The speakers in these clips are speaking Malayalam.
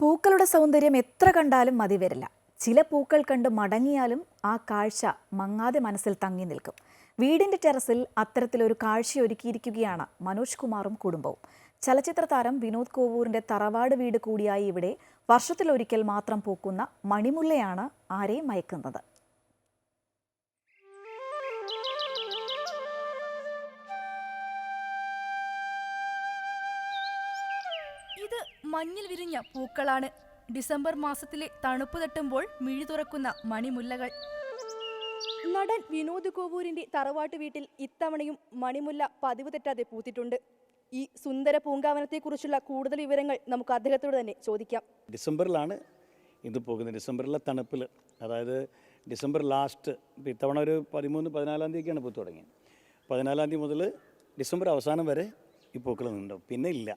പൂക്കളുടെ സൗന്ദര്യം എത്ര കണ്ടാലും മതി വരില്ല. ചില പൂക്കൾ കണ്ട് മടങ്ങിയാലും ആ കാഴ്ച മങ്ങാതെ മനസ്സിൽ തങ്ങി നിൽക്കും. വീടിന്റെ ടെറസിൽ അത്തരത്തിലൊരു കാഴ്ച ഒരുക്കിയിരിക്കുകയാണ് മനോജ് കുമാറും കുടുംബവും. ചലച്ചിത്ര താരം വിനോദ് കോവൂറിന്റെ തറവാട് വീട് കൂടിയായി ഇവിടെ വർഷത്തിലൊരിക്കൽ മാത്രം പൂക്കുന്ന മണിമുല്ലയാണ് ആരെയും മയക്കുന്നത്. ഇത് മഞ്ഞിൽ വിരിഞ്ഞ പൂക്കളാണ്. ഡിസംബർ മാസത്തിലെ തണുപ്പ് തട്ടുമ്പോൾ മിഴി തുറക്കുന്ന മണിമുല്ലകൾ. നടൻ വിനോദ് കോവൂരിന്റെ തറവാട്ട് വീട്ടിൽ ഇത്തവണയും മണിമുല്ല പതിവ് തെറ്റാതെ പൂത്തിട്ടുണ്ട്. ഈ സുന്ദര പൂങ്കാവനത്തെക്കുറിച്ചുള്ള കൂടുതൽ വിവരങ്ങൾ നമുക്ക് അദ്ദേഹത്തോട് തന്നെ ചോദിക്കാം. ഡിസംബറിലാണ് ഇത് പോകുന്നത്. ഡിസംബറിലെ തണുപ്പിൽ അതായത് ഡിസംബർ ലാസ്റ്റ് ഇത്തവണ ഒരു പതിമൂന്ന് പതിനാലാം തീയതിക്കാണ് പൂത്ത് തുടങ്ങിയത്. പതിനാലാം തീയതി മുതൽ ഡിസംബർ അവസാനം വരെ ഈ പൂക്കൾ നിന്നുണ്ടാവും പിന്നെ ഇല്ല.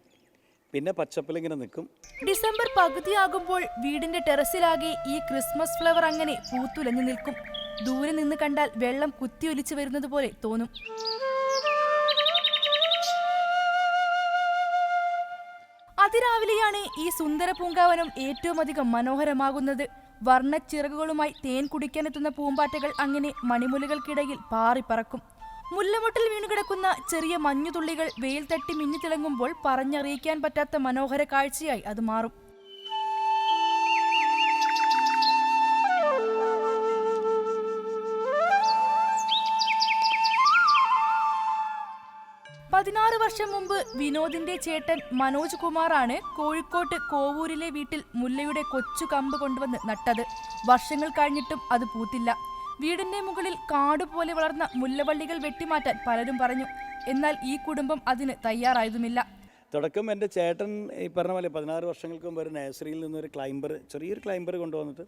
പിന്നെ പച്ചപ്പിൽ ഇങ്ങനെ നിൽക്കും. ഡിസംബർ പകുതിയാകുമ്പോൾ വീടിന്റെ ടെറസിലാകെ ഈ ക്രിസ്മസ് ഫ്ലവർ അങ്ങനെ പൂത്തുലഞ്ഞു നിൽക്കും. ദൂരെ നിന്ന് കണ്ടാൽ വെള്ളം കുത്തിയൊലിച്ചു വരുന്നത് പോലെ തോന്നും. അതിരാവിലെയാണ് ഈ സുന്ദര പൂങ്കാവനം ഏറ്റവും അധികം മനോഹരമാകുന്നത്. വർണച്ചിറകുകളുമായി തേൻ കുടിക്കാനെത്തുന്ന പൂമ്പാറ്റകൾ അങ്ങനെ മണിമുലകൾക്കിടയിൽ പാറിപ്പറക്കും. മുല്ലമൊട്ടിൽ വീണുകിടക്കുന്ന ചെറിയ മഞ്ഞുതുള്ളികൾ വെയിൽ തട്ടി മിന്നിത്തിളങ്ങുമ്പോൾ പറഞ്ഞറിയിക്കാൻ പറ്റാത്ത മനോഹര കാഴ്ചയായി അത് മാറും. പതിനാറ് വർഷം മുമ്പ് വിനോദിന്റെ ചേട്ടൻ മനോജ് കുമാറാണ് കോഴിക്കോട്ട് കോവൂരിലെ വീട്ടിൽ മുല്ലയുടെ കൊച്ചു കമ്പ് കൊണ്ടുവന്ന് നട്ടത്. വർഷങ്ങൾ കഴിഞ്ഞിട്ടും അത് പൂത്തില്ല. വീടിന്റെ മുകളിൽ കാടുപോലെ വളർന്ന മുല്ലവള്ളികൾ വെട്ടിമാറ്റാൻ പലരും പറഞ്ഞു. എന്നാൽ ഈ കുടുംബം അതിന് തയ്യാറായതുമില്ല. തുടക്കം എന്റെ ചേട്ടൻ ഈ പറഞ്ഞ പോലെ പതിനാറ് വർഷങ്ങൾക്ക് മുമ്പ് ഒരു നഴ്സറിയിൽ നിന്നൊരു ക്ലൈംബർ ചെറിയൊരു ക്ലൈംബർ കൊണ്ടുവന്നിട്ട്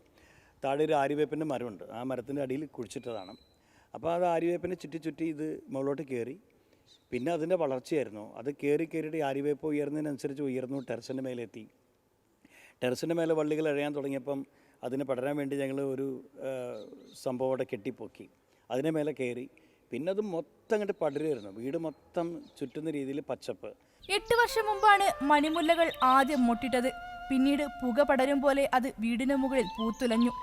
താഴെ ഒരു ആര്യവേപ്പിന്റെ മരമുണ്ട്. ആ മരത്തിന്റെ അടിയിൽ കുഴിച്ചിട്ടതാണ്. അപ്പോൾ അത് ആര്യവേപ്പിനെ ചുറ്റി ചുറ്റി ഇത് മുകളിലോട്ട് കയറി. പിന്നെ അതിന്റെ വളർച്ചയായിരുന്നു. അത് കയറി കയറിയിട്ട് ആര്യവേപ്പ് ഉയർന്നതിനനുസരിച്ച് ഉയർന്നു ടെറസിന്റെ മേലെത്തി. ടെറസിന്റെ മേലെ വള്ളികൾ എഴയാൻ തുടങ്ങിയപ്പം അതിന് പഠനം വേണ്ടി ഞങ്ങൾ ഒരു സംഭവം അവിടെ കെട്ടിപ്പൊക്കി. അതിന് മേലെ കയറി പിന്നെ അത് മൊത്തം അങ്ങോട്ട് പടരുമായിരുന്നു വീട് മൊത്തം ചുറ്റുന്ന രീതിയിൽ പച്ചപ്പ്. എട്ട് വർഷം മുമ്പാണ് മണിമുല്ലകൾ ആദ്യം മുട്ടിട്ടത്. പിന്നീട് പുക പടരും പോലെ അത് വീടിന് മുകളിൽ പൂത്തുലഞ്ഞു.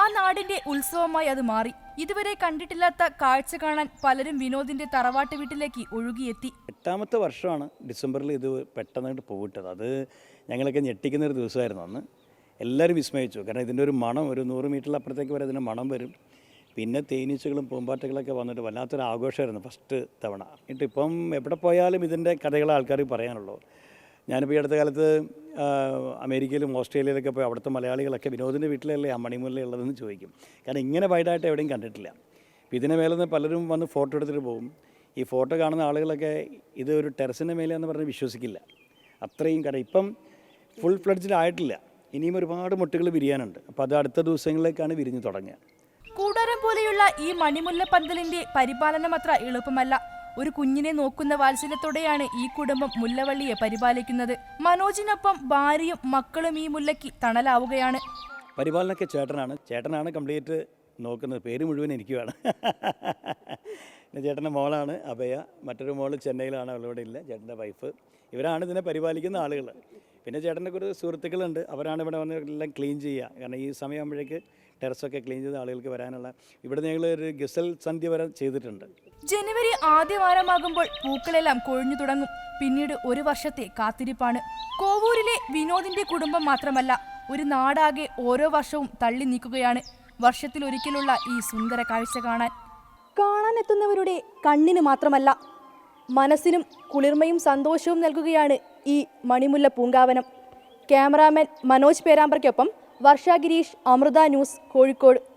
ആ നാടിന്റെ ഉത്സവമായി അത് മാറി. ഇതുവരെ കണ്ടിട്ടില്ലാത്ത കാഴ്ച കാണാൻ പലരും വിനോദിന്റെ തറവാട്ട് വീട്ടിലേക്ക് ഒഴുകിയെത്തി. എട്ടാമത്തെ വർഷമാണ് ഡിസംബറിൽ ഇത് പെട്ടെന്നായിട്ട് പോയിട്ടത് അത് ഞങ്ങളൊക്കെ ഞെട്ടിക്കുന്ന ഒരു ദിവസമായിരുന്നു അന്ന്. എല്ലാവരും വിസ്മയിച്ചു. കാരണം ഇതിന്റെ ഒരു മണം ഒരു നൂറ് മീറ്ററിൽ അപ്പുറത്തേക്ക് വരെ ഇതിന്റെ മണം വരും. പിന്നെ തേനീച്ചകളും പൂമ്പാറ്റകളൊക്കെ വന്നിട്ട് വല്ലാത്തൊരു ആഘോഷമായിരുന്നു ഫസ്റ്റ് തവണ. എന്നിട്ട് ഇപ്പം എവിടെ പോയാലും ഇതിന്റെ കഥകൾ ആൾക്കാർ പറയാനുള്ളൂ. ഞാനിപ്പോൾ ഈ അടുത്ത കാലത്ത് അമേരിക്കയിലും ഓസ്ട്രേലിയയിലൊക്കെ പോയി അവിടുത്തെ മലയാളികളൊക്കെ വിനോദിന്റെ വീട്ടിലല്ലേ ആ മണിമുല്ല ഉള്ളതെന്ന് ചോദിക്കും. കാരണം ഇങ്ങനെ വൈഡായിട്ട് എവിടെയും കണ്ടിട്ടില്ല. അപ്പോൾ ഇതിനെ മേലെ നിന്ന് പലരും വന്ന് ഫോട്ടോ എടുത്തിട്ട് പോകും. ഈ ഫോട്ടോ കാണുന്ന ആളുകളൊക്കെ ഇത് ഒരു ടെറസിന്റെ മേലെ എന്ന് പറഞ്ഞ് വിശ്വസിക്കില്ല. അത്രയും കട ഇപ്പം ഫുൾ ഫ്ലഡ്ജിൽ ആയിട്ടില്ല ഇനിയും ഒരുപാട് മുട്ടകൾ വിരിയാനുണ്ട്. അപ്പോൾ അത് അടുത്ത ദിവസങ്ങളിലേക്കാണ് വിരിഞ്ഞു തുടങ്ങുക. കൂടാരം പോലെയുള്ള ഈ മണിമുല്ല പന്തലിന്റെ പരിപാലനം അത്ര എളുപ്പമല്ല. ഒരു കുഞ്ഞിനെ നോക്കുന്ന വാത്സല്യത്തോടെയാണ് ഈ കുടുംബം മുല്ലവള്ളിയെ പരിപാലിക്കുന്നത്. മനോജിനൊപ്പം ഭാര്യയും മക്കളും ഈ മുല്ലയ്ക്ക് തണലാവുകയാണ്. പരിപാലനമൊക്കെ ചേട്ടനാണ്. ചേട്ടനാണ് കംപ്ലീറ്റ് നോക്കുന്നത്. പേര് മുഴുവൻ എനിക്കുമാണ് പിന്നെ ചേട്ടന്റെ മോളാണ് അഭയ. മറ്റൊരു മോൾ ചെന്നൈയിലാണ്. അവളിവിടെ ഇല്ല. ചേട്ടന്റെ വൈഫ്. ഇവരാണ് ഇതിനെ പരിപാലിക്കുന്ന ആളുകൾ പിന്നെ ചേട്ടന്റെ ഒരു സുഹൃത്തുക്കളുണ്ട്. അവരാണ് ഇവിടെ വന്ന് എല്ലാം ക്ലീൻ ചെയ്യുക. കാരണം ഈ സമയമാകുമ്പോഴേക്ക് ടെറസൊക്കെ ക്ലീൻ ചെയ്ത ആളുകൾക്ക് വരാനുള്ള ഇവിടെ ഞങ്ങൾ ഒരു ഗസൽ സന്ധ്യ വരെ ചെയ്തിട്ടുണ്ട്. ജനുവരി ആദ്യ വാരമാകുമ്പോൾ പൂക്കളെല്ലാം കൊഴിഞ്ഞു തുടങ്ങും. പിന്നീട് ഒരു വർഷത്തെ കാത്തിരിപ്പാണ്. കോവൂരിലെ വിനോദിന്റെ കുടുംബം മാത്രമല്ല ഒരു നാടാകെ ഓരോ വർഷവും തള്ളി നീക്കുകയാണ്. വർഷത്തിൽ ഒരിക്കലുള്ള ഈ സുന്ദര കാഴ്ച കാണാൻ. കാണാനെത്തുന്നവരുടെ കണ്ണിന് മാത്രമല്ല മനസ്സിനും കുളിർമയും സന്തോഷവും നൽകുകയാണ് ഈ മണിമുല്ല പൂങ്കാവനം. ക്യാമറാമാൻ മനോജ് പേരാമ്പ്രയ്ക്കൊപ്പം വർഷ ഗിരീഷ് അമൃത ന്യൂസ് കോഴിക്കോട്.